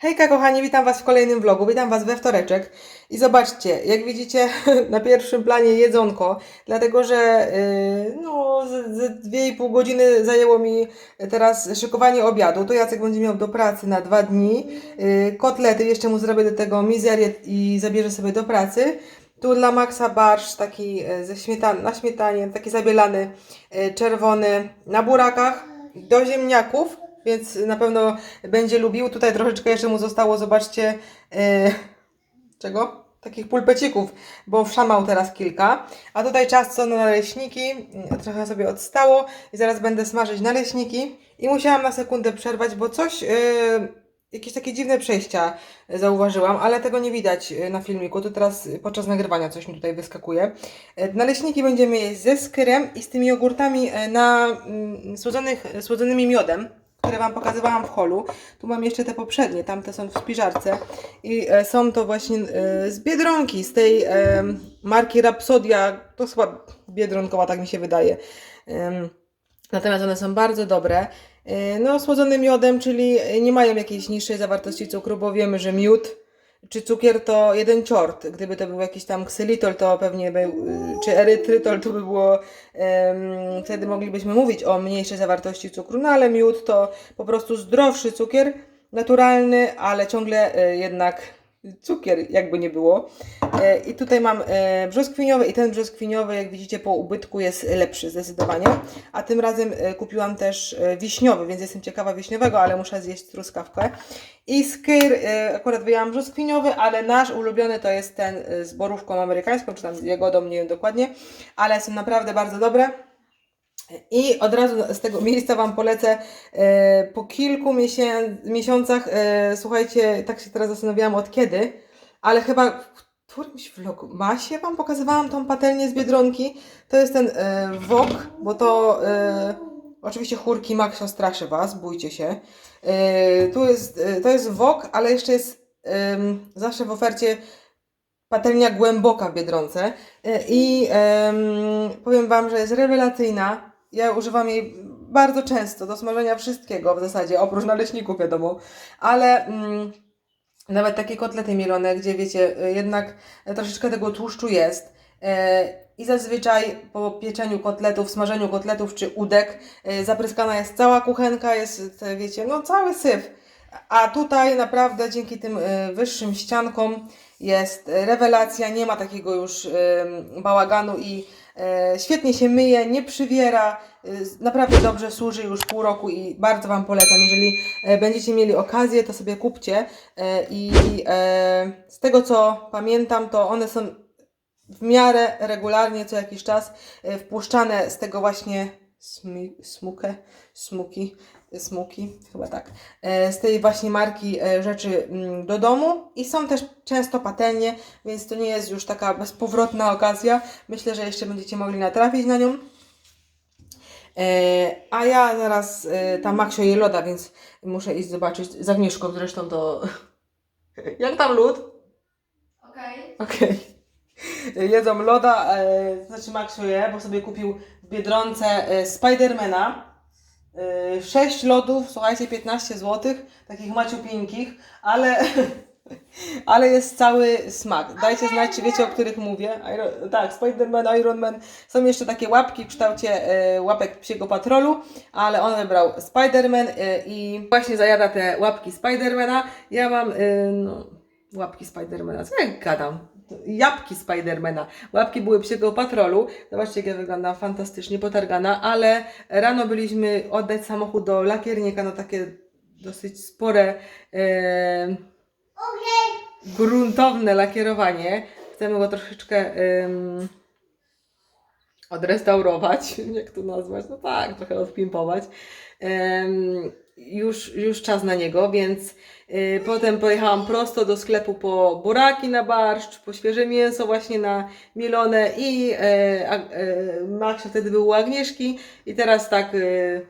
Hejka kochani, witam Was w kolejnym vlogu, witam Was we wtoreczek. I zobaczcie, jak widzicie na pierwszym planie jedzonko, dlatego że yy, no z, z 2,5 godziny zajęło mi teraz szykowanie obiadu, to Jacek będzie miał do pracy na dwa dni, yy, kotlety, jeszcze mu zrobię do tego mizerię i zabierze sobie do pracy, tu dla Maxa barsz taki e, ze śmietan na śmietanie, taki zabielany, e, czerwony, na burakach, do ziemniaków, więc na pewno będzie lubił. Tutaj troszeczkę jeszcze mu zostało, zobaczcie, e, czego? Takich pulpecików, bo wszamał teraz kilka. A tutaj czas co na naleśniki, trochę sobie odstało i zaraz będę smażyć naleśniki. I musiałam na sekundę przerwać, bo coś... e, Jakieś takie dziwne przejścia zauważyłam, ale tego nie widać e, na filmiku. To teraz podczas nagrywania coś mi tutaj wyskakuje. Naleśniki będziemy jeść ze skyrem i z tymi jogurtami na mm, słodzonych, słodzonymi miodem, które Wam pokazywałam w holu. Tu mam jeszcze te poprzednie, tamte są w spiżarce. I e, są to właśnie e, z Biedronki, z tej e, marki Rapsodia. To chyba Biedronkowa, tak mi się wydaje. Natomiast one są bardzo dobre. No, słodzone miodem, czyli nie mają jakiejś niższej zawartości cukru, bo wiemy, że miód czy cukier to jeden ciort. Gdyby to był jakiś tam ksylitol, to pewnie był, yy, czy erytrytol, to by było, em, wtedy moglibyśmy mówić o mniejszej zawartości cukru, no ale miód to po prostu zdrowszy cukier, naturalny, ale ciągle e, jednak cukier, jakby nie było. E, I tutaj mam e, brzoskwiniowy i ten brzoskwiniowy, jak widzicie po ubytku jest lepszy zdecydowanie. A tym razem e, kupiłam też wiśniowy, więc jestem ciekawa wiśniowego, ale muszę zjeść truskawkę. I skyr, akurat wyjęłam brzoskwiniowy, ale nasz ulubiony to jest ten z borówką amerykańską, czy tam z jagodą, nie wiem dokładnie, ale są naprawdę bardzo dobre. I od razu z tego miejsca Wam polecę e, po kilku miesiącach, e, słuchajcie, tak się teraz zastanawiałam od kiedy, ale chyba w którymś vlogu masie Wam pokazywałam tą patelnię z Biedronki. To jest ten e, wok, bo to oczywiście chórki Maxio straszy Was, bójcie się. Tu jest, to jest wok, ale jeszcze jest zawsze w ofercie patelnia głęboka w Biedronce i em, powiem Wam, że jest rewelacyjna. Ja używam jej bardzo często do smażenia wszystkiego w zasadzie, oprócz naleśników wiadomo, ale mm, nawet takie kotlety mielone, gdzie wiecie, y, jednak troszeczkę tego tłuszczu jest. E, I zazwyczaj po pieczeniu kotletów, smażeniu kotletów czy udek e, zapryskana jest cała kuchenka, jest, wiecie, no cały syf. A tutaj naprawdę dzięki tym e, wyższym ściankom jest e, rewelacja, nie ma takiego już bałaganu i świetnie się myje, nie przywiera, e, naprawdę dobrze służy już pół roku i bardzo Wam polecam. Jeżeli e, będziecie mieli okazję, to sobie kupcie e, i e, z tego co pamiętam, to one są w miarę regularnie, co jakiś czas e, wpuszczane z tego właśnie smukę, smuki, smuki, chyba tak, e, z tej właśnie marki e, rzeczy mm, do domu i są też często patelnie, więc to nie jest już taka bezpowrotna okazja. Myślę, że jeszcze będziecie mogli natrafić na nią. E, a ja zaraz tam Maksio je loda, więc muszę iść zobaczyć z Agnieszką zresztą to... Jak tam lód? Okej. Okej. Jedzą loda, znaczy Maksio je, bo sobie kupił w Biedronce Spidermana. E, 6 lodów, słuchajcie, 15 zł, takich maciupińkich, ale, ale jest cały smak. Dajcie znać, czy wiecie, o których mówię. Iron, tak, Spiderman, Iron Man. Są jeszcze takie łapki w kształcie e, łapek psiego patrolu, ale on wybrał Spiderman e, i właśnie zajada te łapki Spidermana. Ja mam, e, no, łapki Spidermana, co ja gadam? Jabłki Spidermana. Łapki były psiego patrolu. Zobaczcie, jak ja wyglądam fantastycznie potargana, ale rano byliśmy oddać samochód do lakiernika na takie dosyć spore, e, gruntowne lakierowanie. Chcemy go troszeczkę em, odrestaurować, jak to nazwać, no tak, trochę odpimpować. Już, już czas na niego, więc y, potem pojechałam prosto do sklepu po buraki na barszcz, po świeże mięso właśnie na mielone i e, a, e, Maksio wtedy był u Agnieszki i teraz tak e,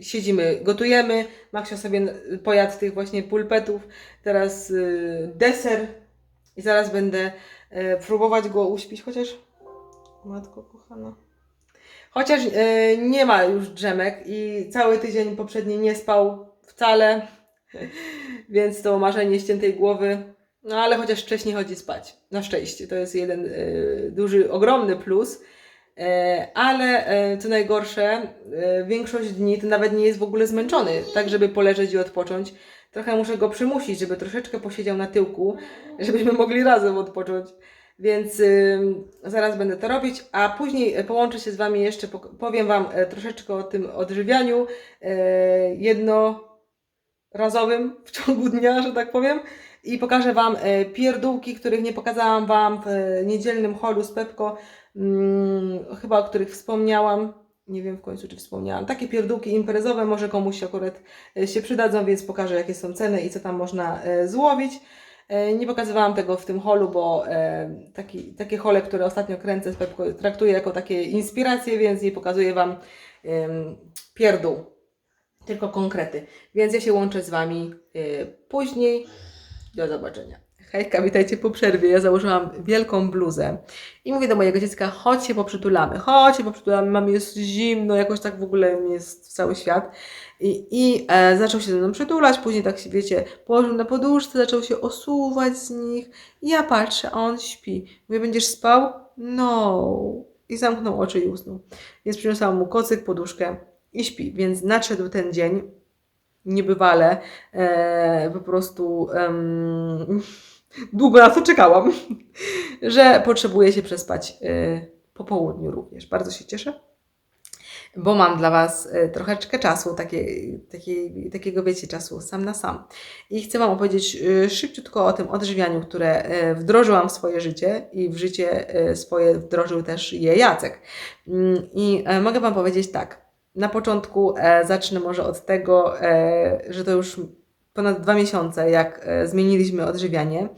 siedzimy, gotujemy. Maksio sobie pojadł tych właśnie pulpetów, teraz y, deser i zaraz będę e, próbować go uśpić, chociaż matko kochana. Chociaż e, nie ma już drzemek i cały tydzień poprzedni nie spał wcale. Więc to marzenie ściętej głowy, no ale chociaż wcześniej chodzi spać. Na szczęście. To jest jeden y, duży, ogromny plus. E, ale co najgorsze, większość dni to nawet nie jest w ogóle zmęczony, tak żeby poleżeć i odpocząć. Trochę muszę go przymusić, żeby troszeczkę posiedział na tyłku, żebyśmy mogli razem odpocząć. Więc zaraz będę to robić, a później e, połączę się z Wami jeszcze, powiem Wam e, troszeczkę o tym odżywianiu e, jednorazowym w ciągu dnia, że tak powiem. I pokażę Wam pierdółki, których nie pokazałam Wam w niedzielnym holu z Pepko, mm, chyba o których wspomniałam. Nie wiem w końcu, czy wspomniałam. Takie pierdółki imprezowe może komuś akurat się przydadzą, więc pokażę, jakie są ceny i co tam można złowić. E, Nie pokazywałam tego w tym holu, bo e, taki, takie hole, które ostatnio kręcę traktuję jako takie inspiracje, więc nie pokazuję Wam pierdół, tylko konkrety. Więc ja się łączę z Wami e, później. Do zobaczenia. Hejka, witajcie po przerwie. Ja założyłam wielką bluzę i mówię do mojego dziecka, chodź się poprzytulamy, chodź się poprzytulamy, mam jest zimno, jakoś tak w ogóle jest cały świat. I, i e, zaczął się ze mną przytulać, później tak się, wiecie, położył na poduszce, zaczął się osuwać z nich. I ja patrzę, a on śpi. Mówię, będziesz spał? No. I zamknął oczy i usnął. Więc przyniosłam mu kocyk, poduszkę i śpi. Więc nadszedł ten dzień, niebywale, e, po prostu em, długo na to czekałam, że potrzebuję się przespać e, po południu również. Bardzo się cieszę bo mam dla Was e, troszeczkę czasu, takie, takie, takiego wiecie, czasu sam na sam. I chcę Wam opowiedzieć e, szybciutko o tym odżywianiu, które wdrożyłam w swoje życie i w życie swoje wdrożył też je Jacek. Mm, I e, mogę Wam powiedzieć tak. Na początku e, zacznę może od tego, e, że to już ponad dwa miesiące, jak e, zmieniliśmy odżywianie.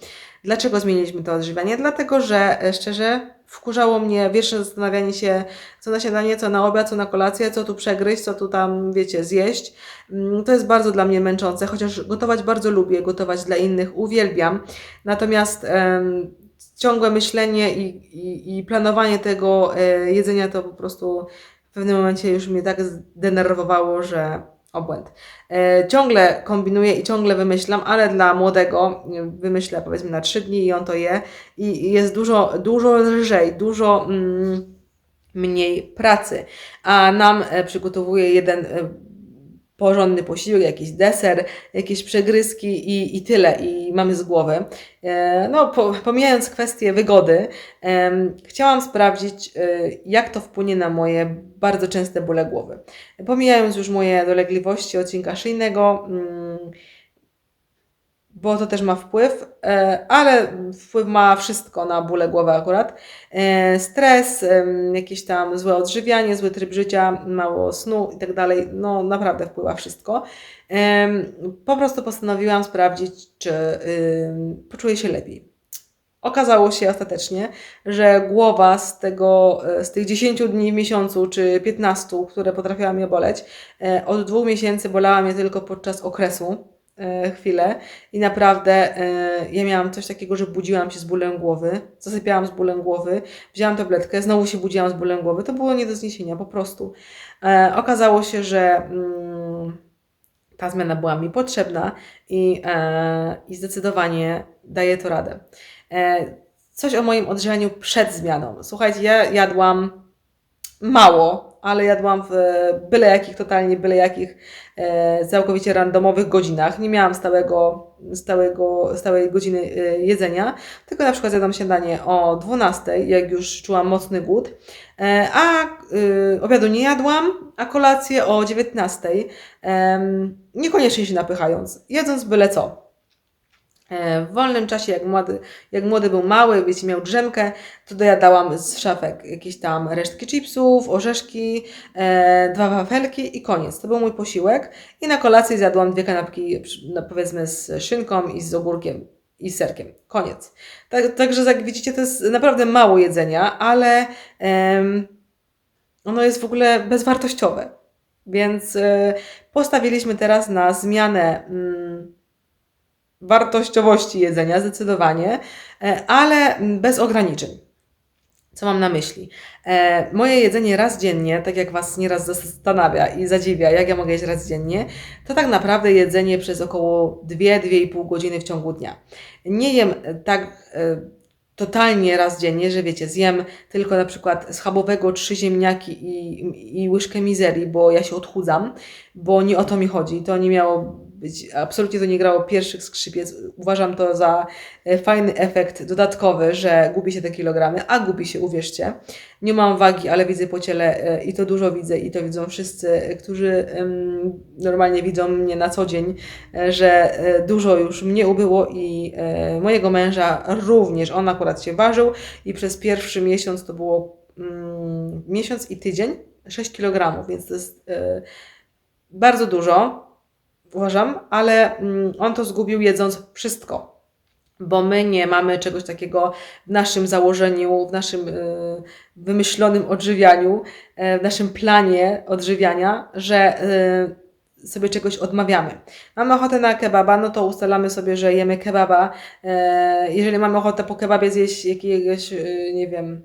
Dlaczego zmieniliśmy to odżywianie? Dlatego, że e, szczerze wkurzało mnie wieczne zastanawianie się, co na śniadanie, co na obiad, co na kolację, co tu przegryźć, co tu tam, wiecie, zjeść. Mm, To jest bardzo dla mnie męczące, chociaż gotować bardzo lubię, gotować dla innych uwielbiam. Natomiast em, ciągłe myślenie i, i, i planowanie tego e, jedzenia to po prostu w pewnym momencie już mnie tak zdenerwowało, że obłęd. E, ciągle kombinuję i ciągle wymyślam, ale dla młodego e, wymyślę powiedzmy na trzy dni i on to je i jest dużo, dużo lżej, dużo mm, mniej pracy. A nam e, przygotowuje jeden porządny posiłek, jakiś deser, jakieś przegryzki i, i tyle, i mamy z głowy. E, no, po, pomijając kwestię wygody, chciałam sprawdzić, e, jak to wpłynie na moje bardzo częste bóle głowy. Pomijając już moje dolegliwości odcinka szyjnego, mm, bo to też ma wpływ, e, ale wpływ ma wszystko na bóle głowy akurat. E, Stres, em, jakieś tam złe odżywianie, zły tryb życia, mało snu i tak dalej, no naprawdę wpływa wszystko. Po prostu postanowiłam sprawdzić, czy ym, poczuję się lepiej. Okazało się ostatecznie, że głowa z, tego, e, z tych 10 dni w miesiącu czy 15, które potrafiła mnie boleć, e, od dwóch miesięcy bolała mnie tylko podczas okresu e, chwilę i naprawdę e, ja miałam coś takiego, że budziłam się z bólem głowy, zasypiałam z bólem głowy, wzięłam tabletkę, znowu się budziłam z bólem głowy. To było nie do zniesienia, po prostu. E, okazało się, że mm, ta zmiana była mi potrzebna i, e, i zdecydowanie daje to radę. E, coś o moim odżywianiu przed zmianą. Słuchajcie, ja jadłam mało, ale jadłam w byle jakich, totalnie byle jakich, e, całkowicie randomowych godzinach. Nie miałam stałego, stałego, stałej godziny e, jedzenia, tylko na przykład zjadłam śniadanie o 12, jak już czułam mocny głód, e, a obiadu nie jadłam, a kolację o 19, em, niekoniecznie się napychając, jedząc byle co. E, W wolnym czasie, jak młody, jak młody był mały, wiecie, miał drzemkę, to dojadałam z szafek jakieś tam resztki chipsów, orzeszki, e, dwa wafelki i koniec. To był mój posiłek. I na kolację zjadłam dwie kanapki, no, powiedzmy, z szynką i z ogórkiem i serkiem. Koniec. Tak, także, jak widzicie, to jest naprawdę mało jedzenia, ale ono jest w ogóle bezwartościowe. Więc e, postawiliśmy teraz na zmianę. Mm, wartościowości jedzenia, zdecydowanie, e, ale bez ograniczeń. Co mam na myśli? E, moje jedzenie raz dziennie, tak jak Was nieraz zastanawia i zadziwia, jak ja mogę jeść raz dziennie, to tak naprawdę jedzenie przez około 2-2,5 godziny w ciągu dnia. Nie jem e, tak totalnie raz dziennie, że wiecie, zjem tylko na przykład schabowego trzy ziemniaki i, i łyżkę mizerii, bo ja się odchudzam, bo nie o to mi chodzi. To nie miało absolutnie to nie grało pierwszych skrzypiec. Uważam to za e, fajny efekt dodatkowy, że gubi się te kilogramy, a gubi się, uwierzcie. Nie mam wagi, ale widzę po ciele e, i to dużo widzę i to widzą wszyscy, e, którzy normalnie widzą mnie na co dzień, że dużo już mnie ubyło i mojego męża również. On akurat się ważył i przez pierwszy miesiąc to było mm, miesiąc i tydzień 6 kg, więc to jest bardzo dużo, uważam, ale mm, on to zgubił jedząc wszystko. Bo my nie mamy czegoś takiego w naszym założeniu, w naszym y, wymyślonym odżywianiu, e, w naszym planie odżywiania, że y, sobie czegoś odmawiamy. Mamy ochotę na kebaba, no to ustalamy sobie, że jemy kebaba. E, jeżeli mamy ochotę po kebabie zjeść jakiegoś, y, nie wiem,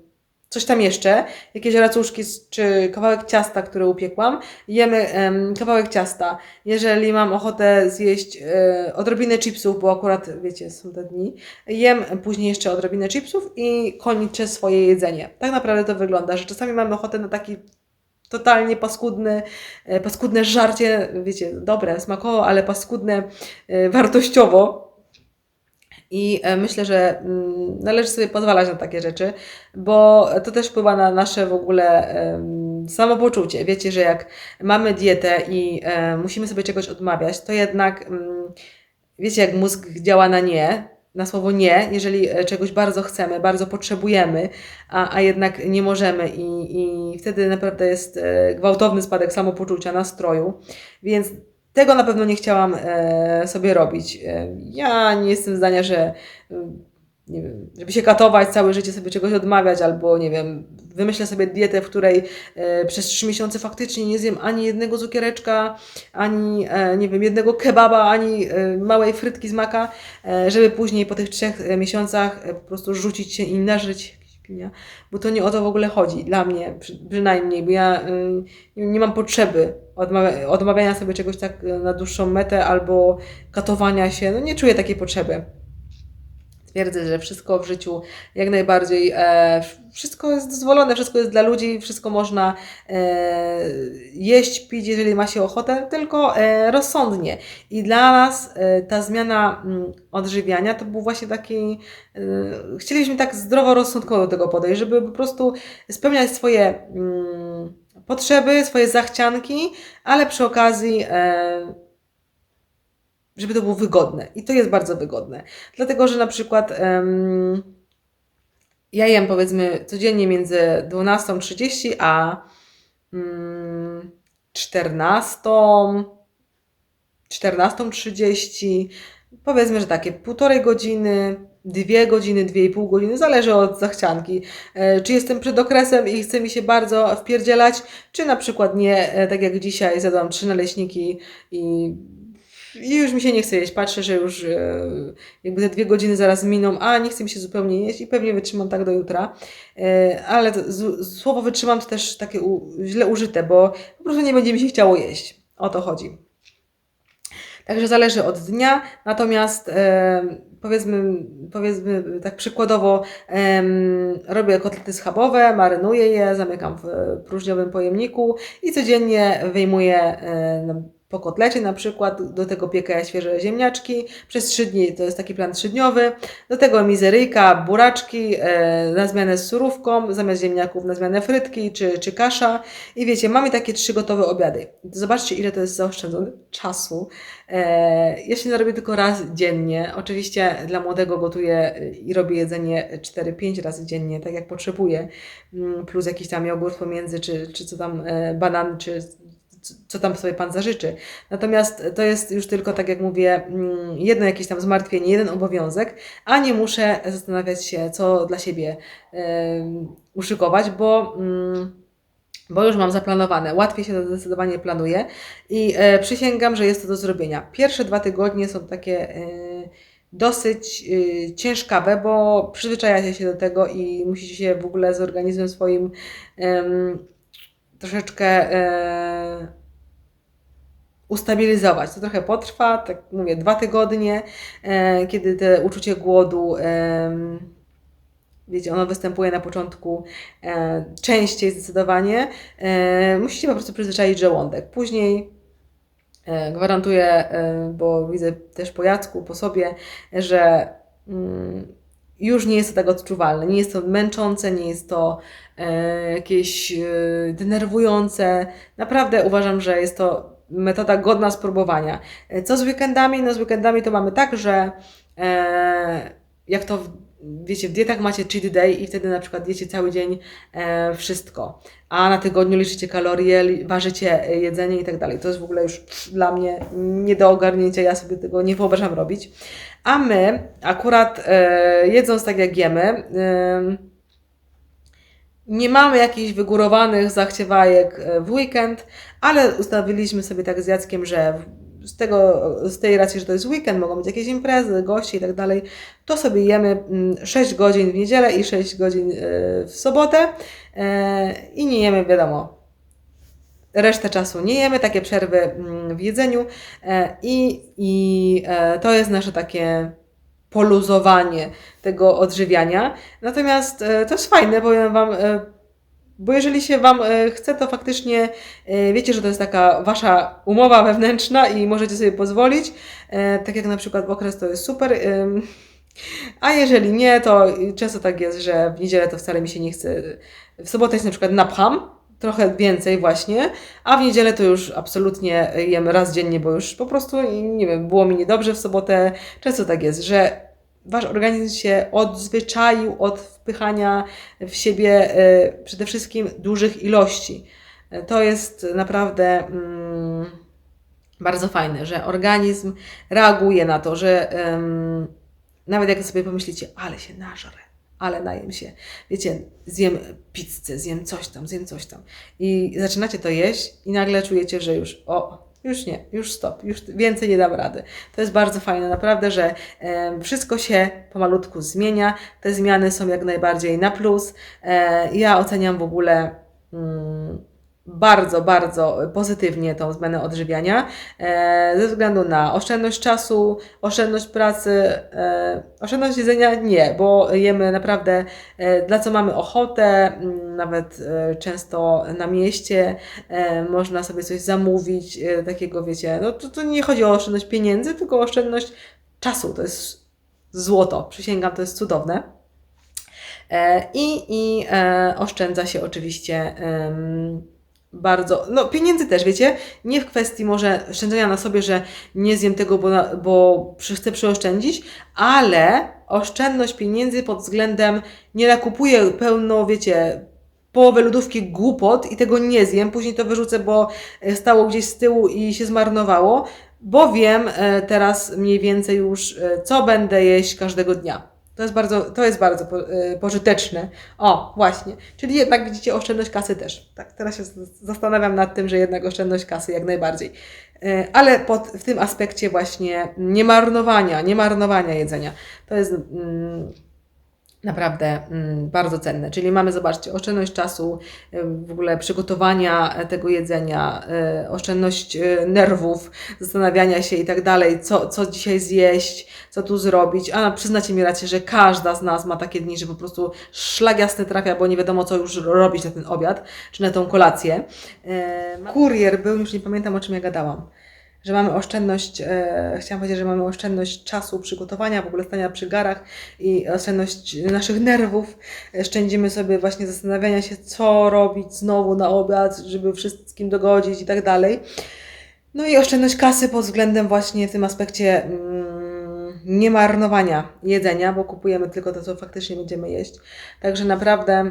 coś tam jeszcze, jakieś racuszki czy kawałek ciasta, które upiekłam, jemy em, kawałek ciasta. Jeżeli mam ochotę zjeść e, odrobinę chipsów, bo akurat, wiecie, są te dni, jem później jeszcze odrobinę chipsów i kończę swoje jedzenie. Tak naprawdę to wygląda, że czasami mamy ochotę na taki totalnie paskudny, e, paskudne żarcie, wiecie, dobre, smakowo, ale paskudne e, wartościowo. I e, myślę, że mm, należy sobie pozwalać na takie rzeczy, bo to też wpływa na nasze w ogóle samopoczucie. Wiecie, że jak mamy dietę i e, musimy sobie czegoś odmawiać, to jednak mm, wiecie, jak mózg działa na nie, na słowo nie, jeżeli e, czegoś bardzo chcemy, bardzo potrzebujemy, a, a jednak nie możemy i, i wtedy naprawdę jest gwałtowny spadek samopoczucia, nastroju, więc tego na pewno nie chciałam e, sobie robić. E, ja nie jestem zdania, że e, nie wiem, żeby się katować, całe życie sobie czegoś odmawiać, albo nie wiem, wymyślę sobie dietę, w której e, przez trzy miesiące faktycznie nie zjem ani jednego cukiereczka, ani e, nie wiem, jednego kebaba, ani e, małej frytki z maka, e, żeby później po tych trzech miesiącach e, po prostu rzucić się i nażyć pinia, bo to nie o to w ogóle chodzi, dla mnie przy, przynajmniej, bo ja y, nie, nie mam potrzeby odmawia, odmawiania sobie czegoś tak y, na dłuższą metę albo katowania się, no nie czuję takiej potrzeby. Twierdzę, że wszystko w życiu jak najbardziej, e, wszystko jest dozwolone, wszystko jest dla ludzi, wszystko można e, jeść, pić, jeżeli ma się ochotę, tylko e, rozsądnie. I dla nas e, ta zmiana mm, odżywiania to był właśnie taki, e, chcieliśmy tak zdroworozsądkowo do tego podejść, żeby po prostu spełniać swoje mm, potrzeby, swoje zachcianki, ale przy okazji e, żeby to było wygodne. I to jest bardzo wygodne. Dlatego, że na przykład em, ja jem powiedzmy codziennie między 12.30 a mm, 14, 14.30. Powiedzmy, że takie półtorej godziny, dwie godziny, dwie i pół godziny, zależy od zachcianki. E, Czy jestem przed okresem i chce mi się bardzo wpierdzielać, czy na przykład nie, e, tak jak dzisiaj zjadłam trzy naleśniki i i już mi się nie chce jeść. Patrzę, że już e, jakby te dwie godziny zaraz miną, a nie chce mi się zupełnie jeść i pewnie wytrzymam tak do jutra. E, ale słowo wytrzymam to też takie źle użyte, bo po prostu nie będzie mi się chciało jeść. O to chodzi. Także zależy od dnia, natomiast e, powiedzmy, powiedzmy tak przykładowo robię kotlety schabowe, marynuję je, zamykam w próżniowym pojemniku i codziennie wyjmuję na- po kotlecie na przykład, do tego piekę świeże ziemniaczki, przez trzy dni, to jest taki plan trzydniowy, do tego mizeryjka, buraczki e, na zmianę z surówką, zamiast ziemniaków na zmianę frytki czy, czy kasza i wiecie, mamy takie trzy gotowe obiady. Zobaczcie ile to jest zaoszczędzone czasu. E, ja się robię tylko raz dziennie, oczywiście dla młodego gotuję i robię jedzenie 4-5 razy dziennie, tak jak potrzebuję, Mm, plus jakiś tam jogurt pomiędzy, czy, czy co tam, e, banan, czy co- tam sobie Pan zażyczy. Natomiast to jest już tylko, tak jak mówię, mm, jedno jakieś tam zmartwienie, jeden obowiązek, a nie muszę zastanawiać się, co dla siebie uszykować, bo, mm, bo już mam zaplanowane. Łatwiej się to zdecydowanie planuje i e, przysięgam, że jest to do zrobienia. Pierwsze dwa tygodnie są takie e, dosyć y, ciężkawe, bo przyzwyczajacie się do tego i musicie się w ogóle z organizmem swoim troszeczkę e, ustabilizować. To trochę potrwa, tak mówię, dwa tygodnie, e, kiedy te uczucie głodu, em, wiecie, ono występuje na początku e, częściej zdecydowanie. E, musicie po prostu przyzwyczaić żołądek. Później e, gwarantuję, e, bo widzę też po Jacku, po sobie, że mm, już nie jest to tak odczuwalne, nie jest to męczące, nie jest to e, jakieś e, denerwujące. Naprawdę uważam, że jest to metoda godna spróbowania. E, Co z weekendami? No z weekendami to mamy tak, że e, jak to wiecie, w dietach macie cheat day i wtedy na przykład jecie cały dzień e, wszystko, a na tygodniu liczycie kalorie, ważycie e, jedzenie i tak dalej. To jest w ogóle już dla mnie nie do ogarnięcia, ja sobie tego nie wyobrażam robić. A my akurat e, jedząc tak jak jemy, em, nie mamy jakichś wygórowanych zachciewajek e, w weekend, ale ustawiliśmy sobie tak z Jackiem, że z, tego, z tej racji, że to jest weekend, mogą być jakieś imprezy, goście i tak dalej, to sobie jemy mm, 6 godzin w niedzielę i 6 godzin e, w sobotę e, i nie jemy, wiadomo, resztę czasu nie jemy, takie przerwy mm, w jedzeniu e, i, i to jest nasze takie poluzowanie tego odżywiania. Natomiast to jest fajne, powiem Wam, bo jeżeli się Wam e, chce, to faktycznie e, wiecie, że to jest taka Wasza umowa wewnętrzna i możecie sobie pozwolić. E, Tak jak na przykład w okres to jest super. A jeżeli nie, to często tak jest, że w niedzielę to wcale mi się nie chce. W sobotę jest na przykład napcham, trochę więcej właśnie, a w niedzielę to już absolutnie jem raz dziennie, bo już po prostu, nie wiem, było mi niedobrze w sobotę. Często tak jest, że wasz organizm się odzwyczaił od wpychania w siebie e, przede wszystkim dużych ilości. E, To jest naprawdę mm, bardzo fajne, że organizm reaguje na to, że em, nawet jak sobie pomyślicie, ale się nażrę, ale najem się, wiecie, zjem pizzę, zjem coś tam, zjem coś tam i zaczynacie to jeść i nagle czujecie, że już o, już nie, już stop, już więcej nie dam rady. To jest bardzo fajne, naprawdę, że wszystko się pomalutku zmienia. Te zmiany są jak najbardziej na plus. E, ja oceniam w ogóle mm, bardzo, bardzo pozytywnie tą zmianę odżywiania e, ze względu na oszczędność czasu, oszczędność pracy, e, oszczędność jedzenia? Nie, bo jemy naprawdę e, dla co mamy ochotę, m, nawet często na mieście można sobie coś zamówić, takiego wiecie, no to, to nie chodzi o oszczędność pieniędzy, tylko o oszczędność czasu, to jest złoto, przysięgam, to jest cudowne. I, i oszczędza się oczywiście bardzo, no pieniędzy też, wiecie, nie w kwestii może oszczędzania na sobie, że nie zjem tego, bo, bo chcę przyoszczędzić, ale oszczędność pieniędzy pod względem nie nakupuję pełno, wiecie, połowę lodówki głupot i tego nie zjem, później to wyrzucę, bo e, stało gdzieś z tyłu i się zmarnowało, bo wiem e, teraz mniej więcej już, e, co będę jeść każdego dnia. To jest bardzo, to jest bardzo po, e, pożyteczne. O, właśnie. Czyli jednak widzicie oszczędność kasy też. Tak, teraz się zastanawiam nad tym, że jednak oszczędność kasy jak najbardziej. E, Ale pod, w tym aspekcie właśnie nie marnowania, nie marnowania jedzenia. To jest mm, naprawdę mm, bardzo cenne. Czyli mamy, zobaczcie, oszczędność czasu, y, w ogóle przygotowania e, tego jedzenia, y, oszczędność y, nerwów, zastanawiania się i tak dalej, co, co dzisiaj zjeść, co tu zrobić. A przyznacie mi rację, że każda z nas ma takie dni, że po prostu szlag jasny trafia, bo nie wiadomo, co już robić na ten obiad, czy na tą kolację. E, Kurier był, już nie pamiętam, o czym ja gadałam że mamy oszczędność, e, chciałam powiedzieć, że mamy oszczędność czasu przygotowania, w ogóle stania przy garach i oszczędność naszych nerwów. E, Szczędzimy sobie właśnie zastanawiania się, co robić znowu na obiad, żeby wszystkim dogodzić i tak dalej. No i oszczędność kasy pod względem właśnie w tym aspekcie mm, nie jedzenia, bo kupujemy tylko to, co faktycznie będziemy jeść. Także naprawdę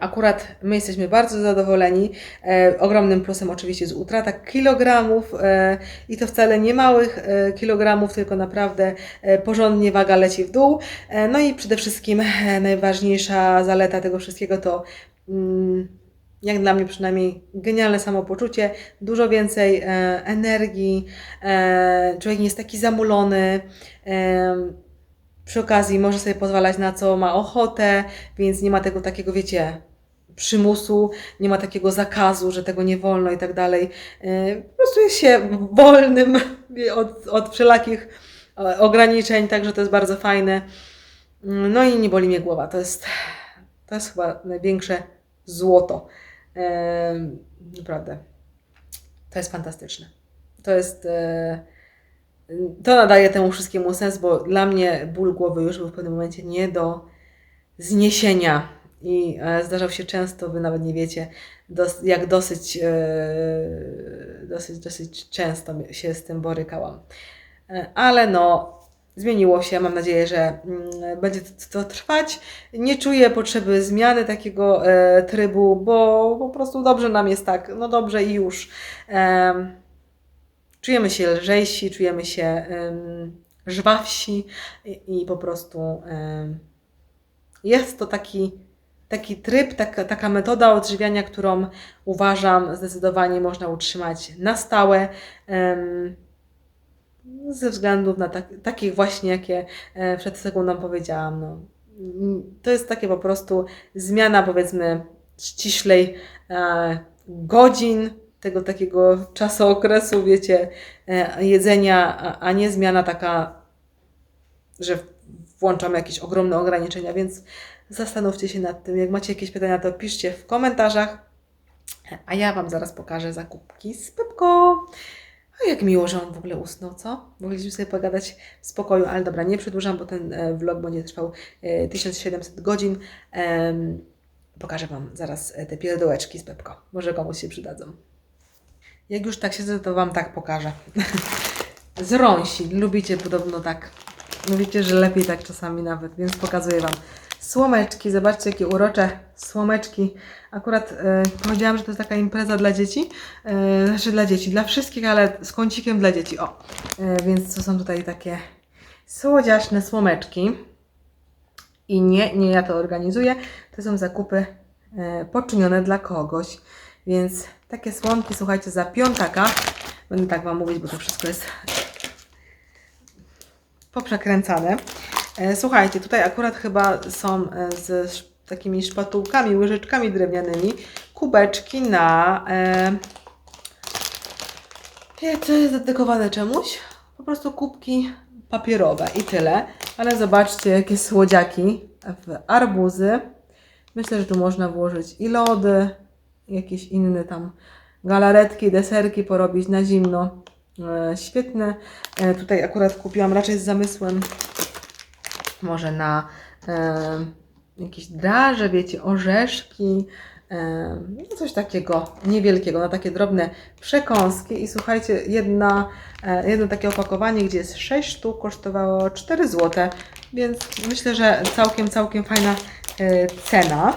Akurat my jesteśmy bardzo zadowoleni. E, ogromnym plusem oczywiście jest utrata kilogramów e, i to wcale nie małych e, kilogramów, tylko naprawdę e, porządnie waga leci w dół. E, no i przede wszystkim e, najważniejsza zaleta tego wszystkiego to mm, jak dla mnie przynajmniej, genialne samopoczucie, dużo więcej e, energii, e, człowiek nie jest taki zamulony. E, przy okazji może sobie pozwalać na co ma ochotę, więc nie ma tego takiego, wiecie, przymusu, nie ma takiego zakazu, że tego nie wolno i tak dalej. E, Po prostu jest się wolnym od, od wszelakich e, ograniczeń, także to jest bardzo fajne. No i nie boli mnie głowa. To jest, to jest chyba największe złoto. Em, Naprawdę. To jest fantastyczne. To jest. To nadaje temu wszystkiemu sens, bo dla mnie ból głowy już był w pewnym momencie nie do zniesienia. I e, zdarzał się często, wy nawet nie wiecie, dos, jak dosyć, e, dosyć, dosyć często się z tym borykałam. E, Ale no, zmieniło się. Mam nadzieję, że mm, będzie to, trwać. Nie czuję potrzeby zmiany takiego trybu, bo po prostu dobrze nam jest tak. No dobrze i już. Em, czujemy się lżejsi, czujemy się żwawsi i, i po prostu jest to taki, taki tryb, taka, taka metoda odżywiania, którą uważam zdecydowanie można utrzymać na stałe. ze względów na tak, takich właśnie, jakie e, przed sekundą powiedziałam. No. To jest takie po prostu zmiana, powiedzmy, ściślej e, godzin tego takiego czasu okresu, wiecie, e, jedzenia, a, nie zmiana taka, że włączamy jakieś ogromne ograniczenia, więc zastanówcie się nad tym. Jak macie jakieś pytania, to piszcie w komentarzach, a ja Wam zaraz pokażę zakupki z Pepko. A jak miło, że on w ogóle usnął, co? Mogliśmy sobie pogadać w spokoju, ale dobra, nie przedłużam, bo ten e, vlog będzie trwał e, 1700 godzin. Em, pokażę Wam zaraz e, te pierdołeczki z Pepko. Może komuś się przydadzą. Jak już tak siedzę, to Wam tak pokażę. z rąsi. Lubicie podobno tak. Mówicie, że lepiej tak czasami nawet, więc pokazuję Wam. Słomeczki, zobaczcie jakie urocze słomeczki. Akurat e, powiedziałam, że to jest taka impreza dla dzieci. E, znaczy dla dzieci, dla wszystkich, ale z kącikiem dla dzieci. O, e, więc to są tutaj takie słodziaszne słomeczki. I nie, nie ja to organizuję. To są zakupy e, poczynione dla kogoś. Więc takie słomki, słuchajcie, za piątaka. Będę tak Wam mówić, bo to wszystko jest poprzekręcane. E, Słuchajcie, tutaj akurat chyba są e, z takimi szpatułkami, łyżeczkami drewnianymi kubeczki na. E, jest dedykowane czemuś. Po prostu kubki papierowe i tyle. Ale zobaczcie, jakie słodziaki w arbuzy. Myślę, że tu można włożyć i lody, jakieś inne tam galaretki, deserki porobić na zimno. E, świetne. E, tutaj akurat kupiłam raczej z zamysłem może na e, jakieś draże, wiecie, orzeszki, no coś takiego niewielkiego, na takie drobne przekąski. I słuchajcie, jedna, jedno takie opakowanie, gdzie jest 6 sztuk, kosztowało 4 zł, więc myślę, że całkiem, całkiem fajna cena.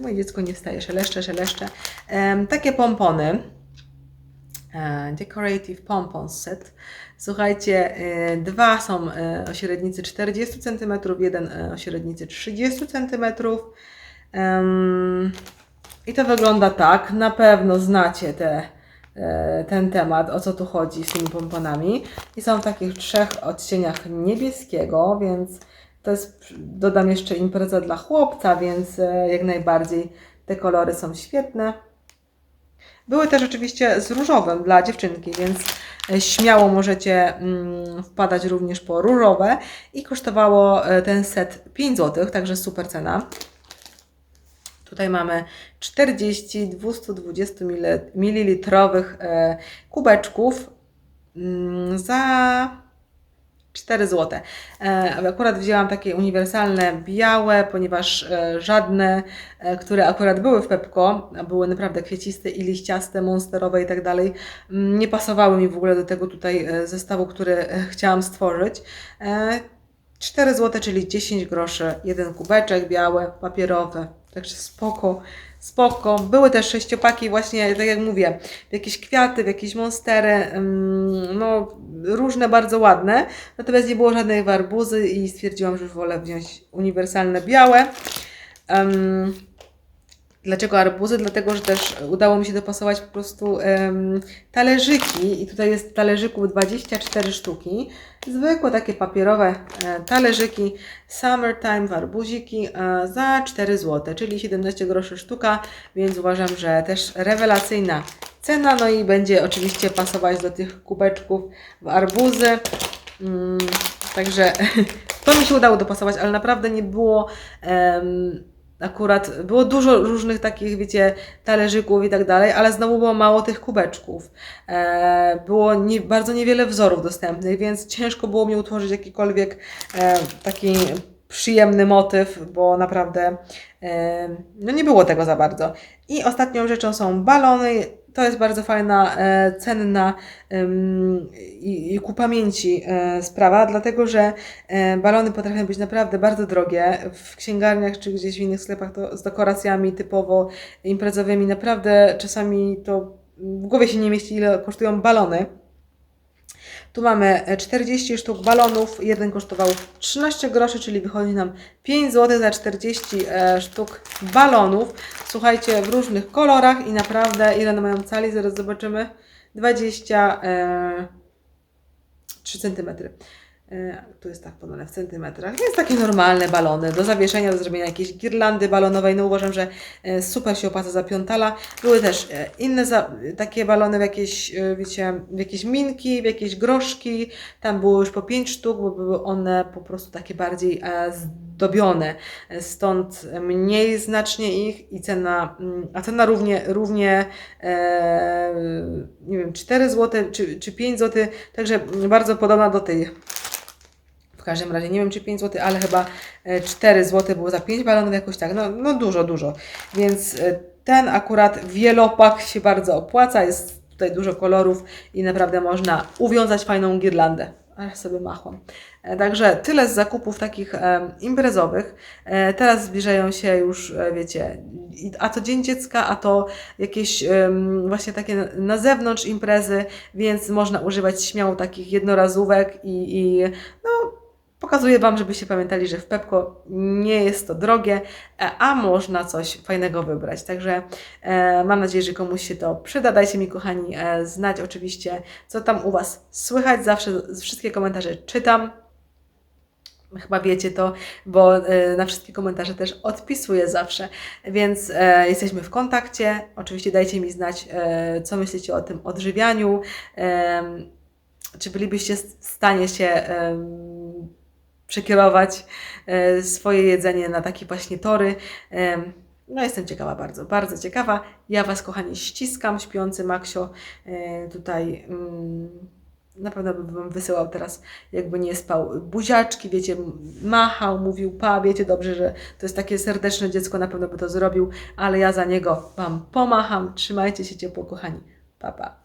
Moje dziecko nie wstaje, szeleszcze, szeleszcze. Em, takie pompony. E, Decorative Pompons Set. Słuchajcie, e, dwa są e, o średnicy 40 cm, jeden o średnicy 30 cm. I to wygląda tak. Na pewno znacie te, ten temat, o co tu chodzi z tymi pomponami. I są w takich trzech odcieniach niebieskiego, więc to jest, dodam jeszcze impreza dla chłopca, więc e, jak najbardziej te kolory są świetne. Były też oczywiście z różowym dla dziewczynki, więc e, śmiało możecie mm, wpadać również po różowe i kosztowało e, ten set 5 zł, także super cena. Tutaj mamy 40 220 ml kubeczków mm, za 4 zł. E, Akurat wzięłam takie uniwersalne białe, ponieważ e, żadne, e, które akurat były w Pepko, były naprawdę kwieciste i liściaste, monsterowe i tak dalej, mm, nie pasowały mi w ogóle do tego tutaj zestawu, który chciałam stworzyć. E, 4 zł, czyli 10 groszy, jeden kubeczek białe, papierowe, także spoko, spoko. Były też sześciopaki właśnie, tak jak mówię, w jakieś kwiaty, w jakieś monstery, ym, no różne, bardzo ładne, natomiast nie było żadnej warbuzy i stwierdziłam, że już wolę wziąć uniwersalne białe. Ym, Dlaczego arbuzy? Dlatego, że też udało mi się dopasować po prostu em, talerzyki i tutaj jest talerzyków 24 sztuki. Zwykłe takie papierowe e, talerzyki Summertime w arbuziki e, za 4 zł, czyli 17 groszy sztuka, więc uważam, że też rewelacyjna cena. No i będzie oczywiście pasować do tych kubeczków w arbuzy. Mm, także to mi się udało dopasować, ale naprawdę nie było em, akurat, było dużo różnych takich, wiecie, talerzyków i tak dalej, ale znowu było mało tych kubeczków. E, było nie, bardzo niewiele wzorów dostępnych, więc ciężko było mi utworzyć jakikolwiek e, taki przyjemny motyw, bo naprawdę e, no nie było tego za bardzo. I ostatnią rzeczą są balony. To jest bardzo fajna, e, cenna i, i ku pamięci e, sprawa, dlatego że e, balony potrafią być naprawdę bardzo drogie. W księgarniach czy gdzieś w innych sklepach to z dekoracjami typowo imprezowymi naprawdę czasami to w głowie się nie mieści, ile kosztują balony. Tu mamy e, 40 sztuk balonów, jeden kosztował 13 groszy, czyli wychodzi nam 5 zł za 40 e, sztuk balonów. Słuchajcie, w różnych kolorach i naprawdę, ile one mają cali, zaraz zobaczymy. 23 cm. Tu jest tak podane w centymetrach. Więc takie normalne balony do zawieszenia, do zrobienia jakiejś girlandy balonowej. No uważam, że e, super się opłaca za piątala. Były też e, inne za, takie balony w jakieś, e, wiecie, w jakieś minki, w jakieś groszki. Tam było już po 5 sztuk, bo były one po prostu takie bardziej e, zdobione. E, Stąd mniej znacznie ich i cena, mm, a cena równie, równie e, nie wiem, 4 zł czy, czy 5 zł, także bardzo podobna do tej w każdym razie, nie wiem czy 5 zł, ale chyba e, 4 zł było za 5 balonów, jakoś tak, no, no dużo, dużo. Więc e, ten akurat wielopak się bardzo opłaca, jest tutaj dużo kolorów i naprawdę można uwiązać fajną girlandę. Ale sobie machłam. E, Także tyle z zakupów takich em, imprezowych. E, teraz zbliżają się już, e, wiecie, a to Dzień Dziecka, a to jakieś em, właśnie takie na- na zewnątrz imprezy, więc można używać śmiało takich jednorazówek i, i no, Pokazuję Wam, żebyście pamiętali, że w Pepko nie jest to drogie, e, a można coś fajnego wybrać. Także e, mam nadzieję, że komuś się to przyda. Dajcie mi, kochani, e, znać oczywiście, co tam u Was słychać. Zawsze wszystkie komentarze czytam. Chyba wiecie to, bo e, na wszystkie komentarze też odpisuję zawsze, więc e, jesteśmy w kontakcie. Oczywiście dajcie mi znać, co myślicie o tym odżywianiu. czy bylibyście w stanie się przekierować e, swoje jedzenie na takie właśnie tory? No jestem ciekawa bardzo, bardzo ciekawa. Ja Was, kochani, ściskam, śpiący Maksio e, tutaj mm, na pewno bym wysyłał teraz, jakby nie spał, buziaczki, wiecie, machał, mówił pa, wiecie dobrze, że to jest takie serdeczne dziecko, na pewno by to zrobił, ale ja za niego Wam pomacham. Trzymajcie się ciepło, kochani. Pa, pa.